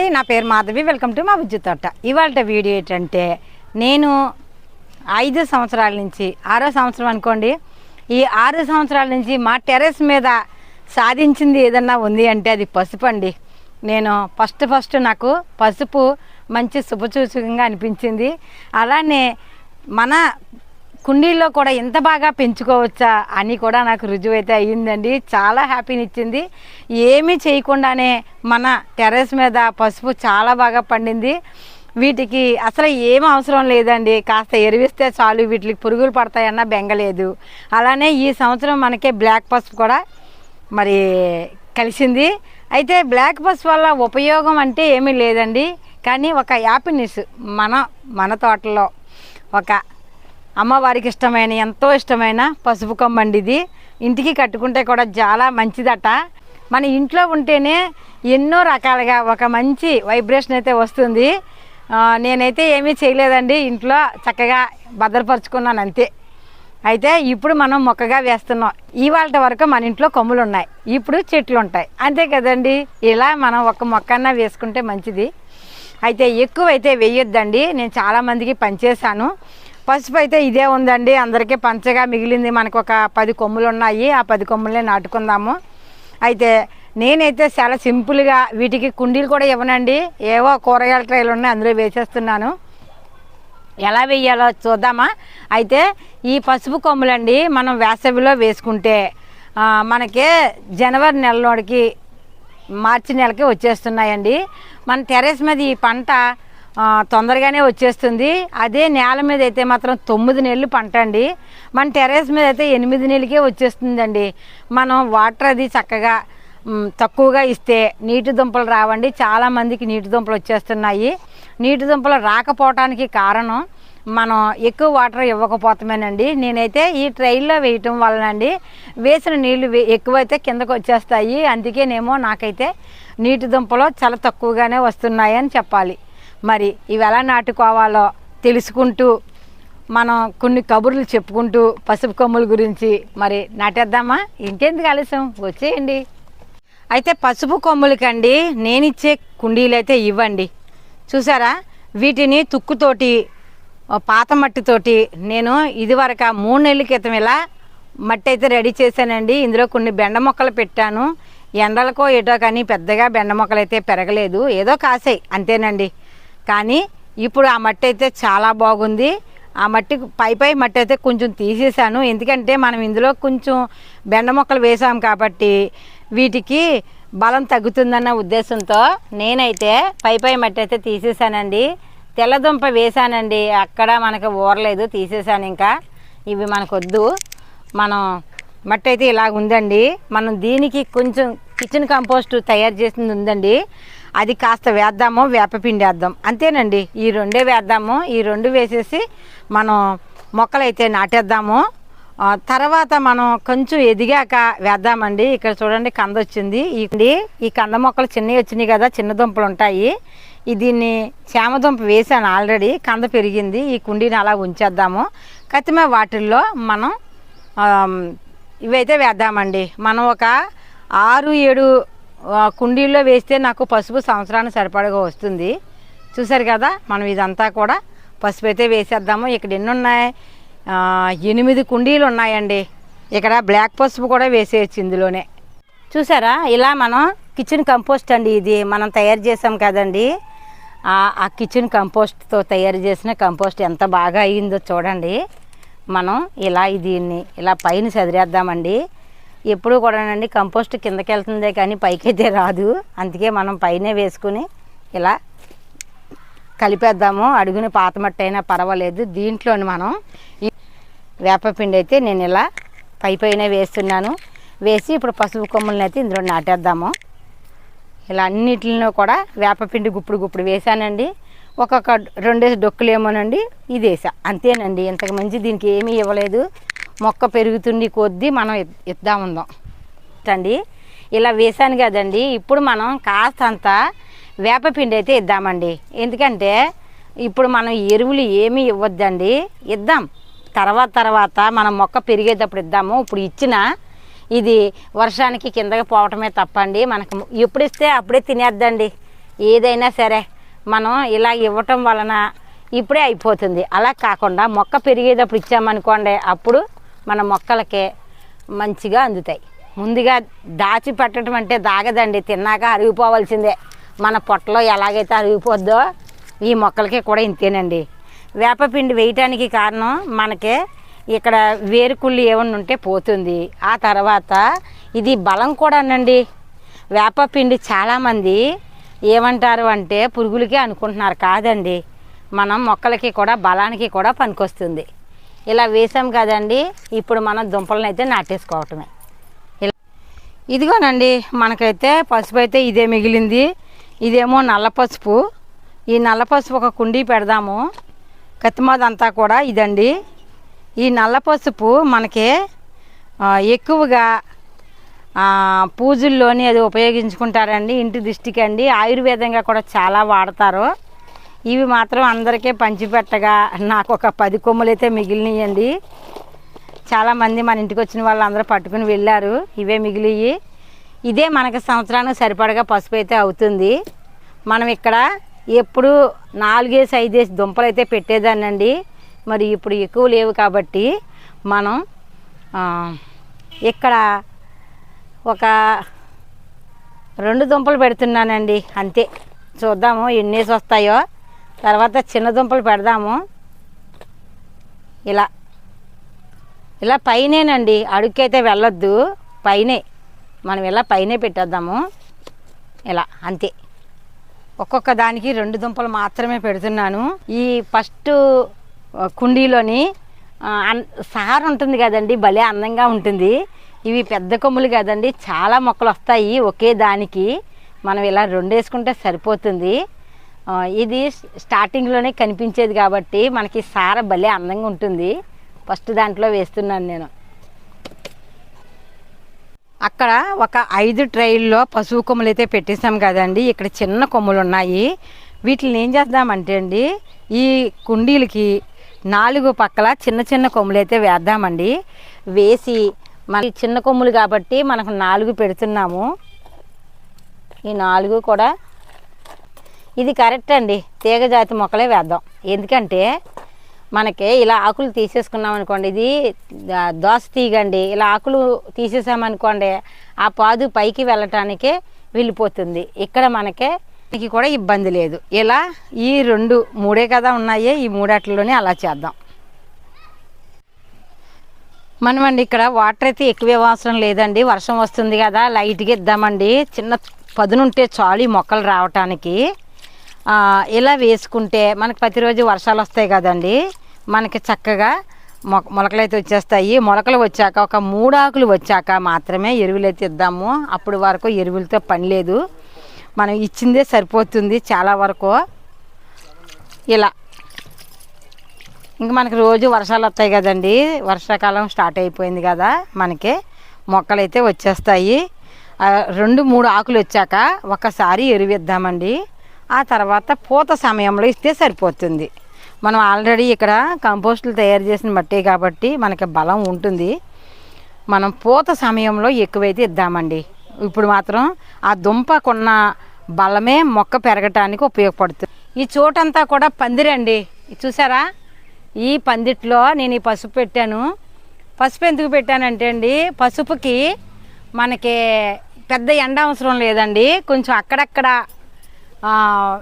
అండి నా పేరు మాధవి. వెల్కమ్ టు మా విద్యుత్ తోట. ఇవాళ వీడియో ఏంటంటే నేను ఐదు సంవత్సరాల నుంచి ఆరో సంవత్సరం అనుకోండి ఈ ఆరు సంవత్సరాల నుంచి మా టెర్రస్ మీద సాధించింది ఏదన్నా ఉంది అంటే అది పసుపు అండి. నేను ఫస్ట్ ఫస్ట్ నాకు పసుపు మంచి శుభసూచకంగా అనిపించింది. అలానే మన కుండీల్లో కూడా ఎంత బాగా పెంచుకోవచ్చా అని కూడా నాకు రుజువు అయితే అయ్యిందండి. చాలా హ్యాపీని ఇచ్చింది ఏమీ చేయకుండానే మన టెర్రస్ మీద పసుపు చాలా బాగా పండింది. వీటికి అసలు ఏం అవసరం లేదండి. కాస్త ఎరివిస్తే చాలు వీటికి పురుగులు పడతాయన్న బెంగలేదు అలానే ఈ సంవత్సరం మనకే బ్లాక్ పసుపు కూడా మరి కలిసింది. అయితే బ్లాక్ పసుపు వల్ల ఉపయోగం అంటే ఏమీ లేదండి. కానీ ఒక హ్యాపీనెస్ మన మన తోటలో. ఒక అమ్మవారికి ఇష్టమైన ఎంతో ఇష్టమైన పసుపు కొమ్మండి ఇది. ఇంటికి కట్టుకుంటే కూడా చాలా మంచిదట. మన ఇంట్లో ఉంటేనే ఎన్నో రకాలుగా ఒక మంచి వైబ్రేషన్ అయితే వస్తుంది. నేనైతే ఏమీ చేయలేదండి ఇంట్లో చక్కగా భద్రపరుచుకున్నాను అంతే. అయితే ఇప్పుడు మనం మొక్కగా వేస్తున్నాం. ఇవాళ వరకు మన ఇంట్లో కొమ్ములు ఉన్నాయి. ఇప్పుడు చెట్లు ఉంటాయి. అంతే కదండి. ఇలా మనం ఒక మొక్కన్నా వేసుకుంటే మంచిది. అయితే ఎక్కువ అయితే వేయొద్దండి. నేను చాలామందికి పనిచేశాను. పసుపు అయితే ఇదే ఉందండి. అందరికీ పంచగా మిగిలింది. మనకు ఒక పది కొమ్ములు ఉన్నాయి ఆ పది కొమ్ములనే నాటుకుందాము. అయితే నేనైతే చాలా సింపుల్గా వీటికి కుండీలు కూడా ఇవ్వనండి. ఏవో కూరగాయల ట్రైలు ఉన్నాయి. అందులో వేసేస్తున్నాను. ఎలా వేయాలో చూద్దామా? అయితే ఈ పసుపు కొమ్ములండి మనం వేసవిలో వేసుకుంటే మనకి జనవరి నెలలోకి మార్చి నెలకి వచ్చేస్తున్నాయండి. మన టెర్రస్ మీద ఈ పంట తొందరగానే వచ్చేస్తుంది. అదే నేల మీద అయితే మాత్రం తొమ్మిది నెలలు పంట అండి. మన టెర్రస్ మీద అయితే ఎనిమిది నెలలకే వచ్చేస్తుందండి. మనం వాటర్ అది చక్కగా తక్కువగా ఇస్తే నీటి దుంపలు రావండి. చాలామందికి నీటి దుంపలు వచ్చేస్తున్నాయి. నీటి దుంపలు రాకపోవటానికి కారణం మనం ఎక్కువ వాటర్ ఇవ్వకపోతామేనండి. నేనైతే ఈ ట్రైల్లో వేయటం వలనండి వేసిన నీళ్ళు ఎక్కువైతే కిందకు వచ్చేస్తాయి. అందుకేనేమో నాకైతే నీటి దుంపలు చాలా తక్కువగానే వస్తున్నాయని చెప్పాలి. మరి ఇవి ఎలా నాటుకోవాలో తెలుసుకుంటూ మనం కొన్ని కబుర్లు చెప్పుకుంటూ పసుపు కొమ్ముల గురించి మరి నాటేద్దామా? ఇంకెందుకు ఆలస్యం? వచ్చేయండి. అయితే పసుపు కొమ్ములకండి నేనిచ్చే కుండీలు అయితే ఇవ్వండి. చూసారా? వీటిని తుక్కుతోటి పాత మట్టితోటి నేను ఇదివరకు మూడు నెలల క్రితం ఇలా మట్టి అయితే రెడీ చేశానండి. ఇందులో కొన్ని బెండ మొక్కలు పెట్టాను. ఎండలకో ఏటో కానీ పెద్దగా బెండ మొక్కలు అయితే పెరగలేదు. ఏదో కాసాయి అంతేనండి. కానీ ఇప్పుడు ఆ మట్టి అయితే చాలా బాగుంది. ఆ మట్టి పై పై మట్టి అయితే కొంచెం తీసేసాను ఎందుకంటే మనం ఇందులో కొంచెం బెండ మొక్కలు వేసాం కాబట్టి వీటికి బలం తగ్గుతుందన్న ఉద్దేశంతో నేనైతే పై పై మట్టి అయితే తీసేసానండి తెల్లదుంప వేసానండి అక్కడ మనకు ఊరలేదు తీసేసాను ఇంకా. ఇవి మనకొద్దు. మనం మట్టి అయితే ఇలాగ ఉందండి మనం దీనికి కొంచెం కిచెన్ కంపోస్ట్ తయారు చేసింది ఉందండి. అది కాస్త వేద్దాము వేపపిండి వేద్దాం అంతేనండి. ఈ రెండే వేద్దాము. ఈ రెండు వేసేసి మనం మొక్కలైతే నాటేద్దాము. తర్వాత మనం కొంచెం ఎదిగాక వేద్దామండి. ఇక్కడ చూడండి కంద వచ్చింది. ఈ ఈ కంద మొక్కలు చిన్నవి వచ్చినాయి కదా చిన్న దుంపలు ఉంటాయి. దీన్ని చేమదుంప వేసాను ఆల్రెడీ. కంద పెరిగింది. ఈ కుండీని అలా ఉంచేద్దాము. కతిమ వాటిల్లో మనం ఇవైతే వేద్దామండి. మనం ఒక ఆరు ఏడు కుండీల్లో వేస్తే నాకు పసుపు సంవత్సరానికి సరిపడగా వస్తుంది. చూసారు కదా మనం ఇదంతా కూడా పసుపు అయితే వేసేద్దాము. ఇక్కడ ఎన్ని ఉన్నాయి ఎనిమిది కుండీలు ఉన్నాయండి. ఇక్కడ బ్లాక్ పసుపు కూడా వేసేయచ్చు ఇందులోనే. చూసారా ఇలా మనం కిచెన్ కంపోస్ట్ అండి ఇది. మనం తయారు చేసాం కదండి. ఆ ఆ కిచెన్ కంపోస్ట్తో తయారు చేసిన కంపోస్ట్ ఎంత బాగా అయ్యిందో చూడండి. మనం ఇలా దీన్ని ఇలా పైన చదిరేద్దామండి. ఎప్పుడు కూడానండి కంపోస్ట్ కిందకి వెళ్తుందే కానీ పైకైతే రాదు. అందుకే మనం పైనే వేసుకుని ఇలా కలిపేద్దాము. అడుగున పాత మట్టి అయినా పర్వాలేదు. దీంట్లోని మనం ఈ వేపపిండి అయితే నేను ఇలా పై పైన వేస్తున్నాను. వేసి ఇప్పుడు పసుపు కొమ్మల్ని అయితే ఇందులో నాటేద్దాము. ఇలా అన్నిటిలో కూడా వేపపిండి గుప్పుడు గుప్పుడు వేసానండి. ఒక్కొక్క రెండేసి డొక్కులు ఏమోనండి ఇది వేసా అంతేనండి. ఇంతకు మంచి దీనికి ఏమీ ఇవ్వలేదు. మొక్క పెరుగుతుంది కొద్దీ మనం ఇద్- ఇద్దాం ఉందాం. అండి ఇలా వేసాను కదండి ఇప్పుడు మనం కాస్తంత వేపపిండి అయితే ఇద్దామండి ఎందుకంటే ఇప్పుడు మనం ఎరువులు ఏమీ ఇవ్వద్దండి. ఇద్దాం తర్వాత తర్వాత మనం మొక్క పెరిగేటప్పుడు ఇద్దాము ఇప్పుడు ఇచ్చిన ఇది వర్షానికి కిందకి పోవటమే తప్పండి. మనకు ఎప్పుడు ఇస్తే అప్పుడే తినేద్దండి. ఏదైనా సరే మనం ఇలా ఇవ్వటం వలన ఇప్పుడే అయిపోతుంది. అలా కాకుండా మొక్క పెరిగేటప్పుడు ఇచ్చామనుకోండి అప్పుడు మన మొక్కలకే మంచిగా అందుతాయి. ముందుగా దాచి పెట్టడం అంటే దాగదండి. తిన్నాక అరిగిపోవాల్సిందే. మన పొట్టలో ఎలాగైతే అరిగిపోద్దో ఈ మొక్కలకి కూడా ఇంతేనండి. వేపపిండి వేయటానికి కారణం మనకే ఇక్కడ వేరుకుళ్ళు ఏమన్నా ఉంటే పోతుంది. ఆ తర్వాత ఇది బలం కూడానండి. వేపపిండి చాలామంది ఏమంటారు అంటే పురుగులకే అనుకుంటున్నారు కాదండి. మనం మొక్కలకి కూడా బలానికి కూడా పనికొస్తుంది. ఇలా వేసాం కదండి ఇప్పుడు మనం దుంపలను అయితే నాటేసుకోవటమే. ఇలా ఇదిగోనండి మనకైతే పసుపు అయితే ఇదే మిగిలింది. ఇదేమో నల్ల పసుపు. ఈ నల్ల పసుపు ఒక కుండీ పెడదాము. కత్తిమాదంతా కూడా ఇదండి. ఈ నల్ల పసుపు మనకి ఎక్కువగా పూజల్లోని అది ఉపయోగించుకుంటారండి. ఇంటి దిష్టికి అండి ఆయుర్వేదంగా కూడా చాలా వాడతారు. ఇవి మాత్రం అందరికీ పంచిపెట్టగా నాకు ఒక పది కొమ్ములు అయితే మిగిలినాయండి చాలామంది మన ఇంటికి వచ్చిన వాళ్ళందరూ పట్టుకుని వెళ్ళారు. ఇవే మిగిలియి. ఇదే మనకి సంవత్సరానికి సరిపడగా పసుపు అయితే అవుతుంది. మనం ఇక్కడ ఎప్పుడు నాలుగేసి ఐదేసి దుంపలు అయితే పెట్టేదానండి మరి ఇప్పుడు ఎక్కువ లేవు కాబట్టి మనం ఇక్కడ ఒక రెండు దుంపలు పెడుతున్నానండి. అంతే. చూద్దాము ఎన్నేసి వస్తాయో. తర్వాత చిన్న దుంపలు పెడదాము. ఇలా. ఇలా పైనేనండి అడుక్కైతే వెళ్ళొద్దు. పైనే. మనం ఇలా పైనే పెట్టేద్దాము. ఇలా అంతే. ఒక్కొక్క దానికి రెండు దుంపలు మాత్రమే పెడుతున్నాను. ఈ ఫస్ట్ కుండీలోని అన్- సార్ ఉంటుంది కదండి భలే అందంగా ఉంటుంది. ఇవి పెద్ద కొమ్ములు కదండి చాలా మొక్కలు వస్తాయి ఒకే దానికి. మనం ఇలా రెండు వేసుకుంటే సరిపోతుంది. ఇది స్టార్టింగ్లోనే కనిపించేది కాబట్టి మనకి సార భలే అందంగా ఉంటుంది. ఫస్ట్ దాంట్లో వేస్తున్నాను నేను. అక్కడ ఒక ఐదు ట్రైల్లో పశువు కొమ్ములు అయితే పెట్టేసాం కదండి. ఇక్కడ చిన్న కొమ్ములు ఉన్నాయి. వీటిని ఏం చేద్దామంటే అండి ఈ కుండీలకి నాలుగు పక్కల చిన్న చిన్న కొమ్ములు అయితే వేద్దామండి. వేసి మన చిన్న కొమ్ములు కాబట్టి మనకు నాలుగు పెడుతున్నాము. ఈ నాలుగు కూడా ఇది కరెక్ట్ అండి. తీగ జాతి మొక్కలే వేద్దాం. ఎందుకంటే మనకి ఇలా ఆకులు తీసేసుకున్నాం అనుకోండి ఇది దోశ తీగండి ఇలా ఆకులు తీసేసామనుకోండి ఆ పాదు పైకి వెళ్ళటానికే వెళ్ళిపోతుంది. ఇక్కడ మనకే దీనికి కూడా ఇబ్బంది లేదు. ఇలా ఈ రెండు మూడే కదా ఉన్నాయి. ఈ మూడాట్లలోనే అలా చేద్దాం. మనమండి ఇక్కడ వాటర్ అయితే ఎక్కువ అవసరం లేదండి. వర్షం వస్తుంది కదా లైట్గా ఇద్దామండి. చిన్న పదునుంటే చాలు ఈ మొక్కలు రావటానికి. ఇలా వేసుకుంటే మనకి ప్రతిరోజు వర్షాలు వస్తాయి కదండి. మనకి చక్కగా మొ మొలకలు అయితే వచ్చేస్తాయి. మొలకలు వచ్చాక ఒక మూడు ఆకులు వచ్చాక మాత్రమే ఎరువులు అయితే ఇద్దాము. అప్పుడు వరకు ఎరువులతో పని లేదు. మనం ఇచ్చిందే సరిపోతుంది చాలా వరకు. ఇలా. ఇంక మనకి రోజు వర్షాలు వస్తాయి కదండి. వర్షాకాలం స్టార్ట్ అయిపోయింది కదా మనకి. మొక్కలు అయితే వచ్చేస్తాయి. రెండు మూడు ఆకులు వచ్చాక ఒకసారి ఎరువిద్దామండి ఆ తర్వాత పూత సమయంలో ఇస్తే సరిపోతుంది. మనం ఆల్రెడీ ఇక్కడ కంపోస్టులు తయారు చేసిన మట్టి కాబట్టి మనకి బలం ఉంటుంది. మనం పూత సమయంలో ఎక్కువైతే ఇద్దామండి. ఇప్పుడు మాత్రం ఆ దుంపకున్న బలమే మొక్క పెరగటానికి ఉపయోగపడుతుంది. ఈ చోటంతా కూడా పందిరండి. చూసారా? ఈ పందిట్లో నేను ఈ పసుపు పెట్టాను. పసుపు ఎందుకు పెట్టానంటే అండి పసుపుకి మనకి పెద్ద ఎండ అవసరం లేదండి. కొంచెం అక్కడక్కడ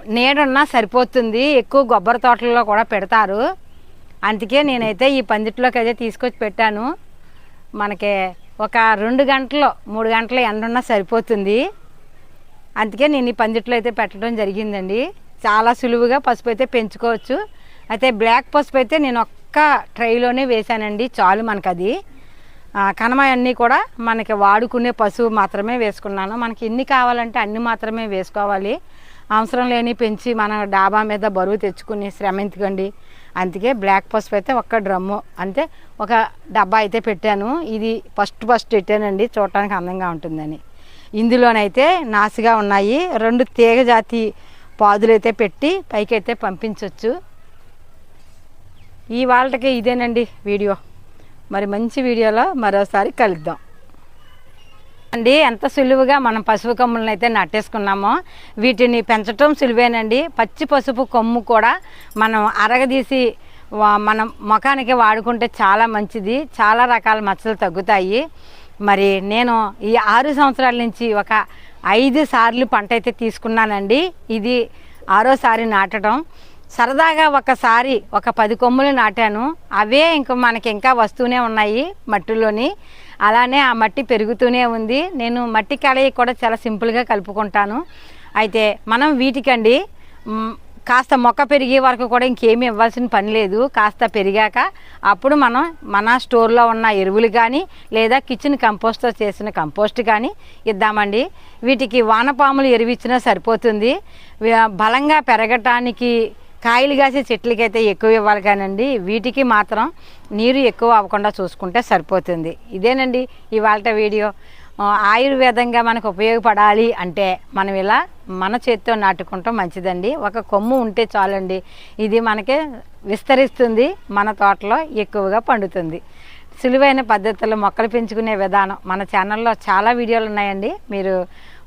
నీడున్నా సరిపోతుంది. ఎక్కువ కొబ్బరి తోటల్లో కూడా పెడతారు. అందుకే నేనైతే ఈ పందిట్లోకి అయితే తీసుకొచ్చి పెట్టాను. మనకి ఒక రెండు గంటలు మూడు గంటల ఎండ ఉన్నా సరిపోతుంది. అందుకే నేను ఈ పందిట్లో అయితే పెట్టడం జరిగిందండి. చాలా సులువుగా పసుపు అయితే పెంచుకోవచ్చు. అయితే బ్లాక్ పసుపు అయితే నేను ఒక్క ట్రైలోనే వేశానండి. చాలు మనకు అది ఆ, కూడా మనకి వాడుకునే పసుపు మాత్రమే వేసుకున్నాను. మనకి ఎన్ని కావాలంటే అన్ని మాత్రమే వేసుకోవాలి. అవసరం లేని పెంచి మన డాబా మీద బరువు తెచ్చుకుని శ్రమ ఎందుకండి అందుకే బ్లాక్ పసుపు అయితే ఒక్క డ్రమ్ము. అంటే ఒక డబ్బా అయితే పెట్టాను. ఇది ఫస్ట్ ఫస్ట్ పెట్టానండి చూడటానికి అందంగా ఉంటుందని. ఇందులోనైతే నాసిగా ఉన్నాయి. రెండు తీగ జాతి పాదులు అయితే పెట్టి పైకైతే పంపించవచ్చు ఈ వాళ్ళకి ఇదేనండి వీడియో. మరి మంచి వీడియోలో మరోసారి కలుద్దాం. అండి ఎంత సులువుగా మనం పసుపు కొమ్ములను అయితే నాటేసుకున్నామో. వీటిని పెంచటం సులువేనండి. పచ్చి పసుపు కొమ్ము కూడా మనం అరగదీసి వా- మనం ముఖానికి వాడుకుంటే చాలా మంచిది. చాలా రకాల మచ్చలు తగ్గుతాయి. మరి నేను ఈ ఆరు సంవత్సరాల నుంచి ఒక ఐదు సార్లు పంట అయితే తీసుకున్నానండి. ఇది ఆరోసారి నాటడం సరదాగా ఒకసారి ఒక పది కొమ్ములు నాటాను. అవే ఇంక మనకి ఇంకా వస్తూనే ఉన్నాయి మట్టిలోని. అలానే ఆ మట్టి పెరుగుతూనే ఉంది. నేను మట్టి కళయి కూడా చాలా సింపుల్గా కలుపుకుంటాను. అయితే మనం వీటికండి కాస్త మొక్క పెరిగే వరకు కూడా ఇంకేమి ఇవ్వాల్సిన పని లేదు. కాస్త పెరిగాక అప్పుడు మనం మన స్టోర్లో ఉన్న ఎరువులు కానీ లేదా కిచెన్ కంపోస్ట్తో చేసిన కంపోస్ట్ కానీ ఇద్దామండి. వీటికి వానపాములు ఎరువిచ్చినా సరిపోతుంది. బలంగా పెరగటానికి కాయలు కాసే చెట్లకైతే ఎక్కువ ఇవ్వాలి కానండి. వీటికి మాత్రం నీరు ఎక్కువ అవ్వకుండా చూసుకుంటే సరిపోతుంది. ఇదేనండి ఇవాళ వీడియో. ఆయుర్వేదంగా మనకు ఉపయోగపడాలి అంటే మనం ఇలా మన చేతితో నాటుకుంటాం మంచిదండి. ఒక కొమ్ము ఉంటే చాలండి. ఇది మనకి విస్తరిస్తుంది మన తోటలో ఎక్కువగా పండుతుంది. సులువైన పద్ధతుల్లో మొక్కలు పెంచుకునే విధానం మన ఛానల్లో చాలా వీడియోలు ఉన్నాయండి. మీరు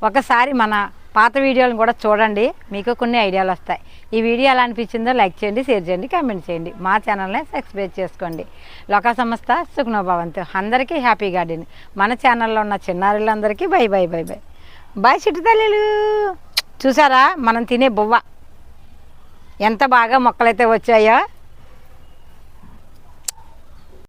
ఒకసారి మన పాత వీడియోలను కూడా చూడండి. మీకు కొన్ని ఐడియాలు వస్తాయి. ఈ వీడియో ఎలా అనిపించిందో లైక్ చేయండి షేర్ చేయండి కామెంట్ చేయండి. మా ఛానల్ని సబ్స్క్రైబ్ చేసుకోండి. లోక సంస్థ సుఖ్నోభవంతు అందరికీ హ్యాపీ గార్డెన్. మన ఛానల్లో ఉన్న చిన్నారులందరికీ bye bye bye bye. Bye చిట్టు తల్లిలు. చూసారా? మనం తినే బువ్వ. ఎంత బాగా మొక్కలైతే వచ్చాయో.